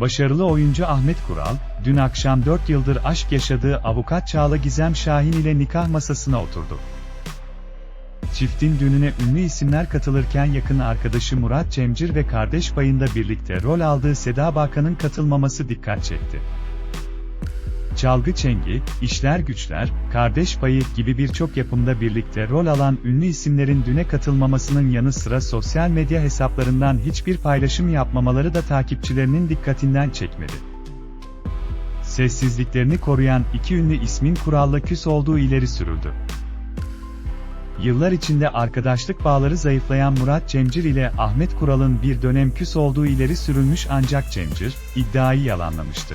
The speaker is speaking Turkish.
Başarılı oyuncu Ahmet Kural, dün akşam 4 yıldır aşk yaşadığı avukat Çağla Gizem Şahin ile nikah masasına oturdu. Çiftin düğününe ünlü isimler katılırken yakın arkadaşı Murat Cemcir ve kardeş payında birlikte rol aldığı Seda Bakan'ın katılmaması dikkat çekti. Çalgı Çengi, İşler Güçler, Kardeş Payı gibi birçok yapımda birlikte rol alan ünlü isimlerin düne katılmamasının yanı sıra sosyal medya hesaplarından hiçbir paylaşım yapmamaları da takipçilerinin dikkatinden çekmedi. Sessizliklerini koruyan iki ünlü ismin kuralla küs olduğu ileri sürüldü. Yıllar içinde arkadaşlık bağları zayıflayan Murat Cemcir ile Ahmet Kural'ın bir dönem küs olduğu ileri sürülmüş ancak Cemcir, iddiayı yalanlamıştı.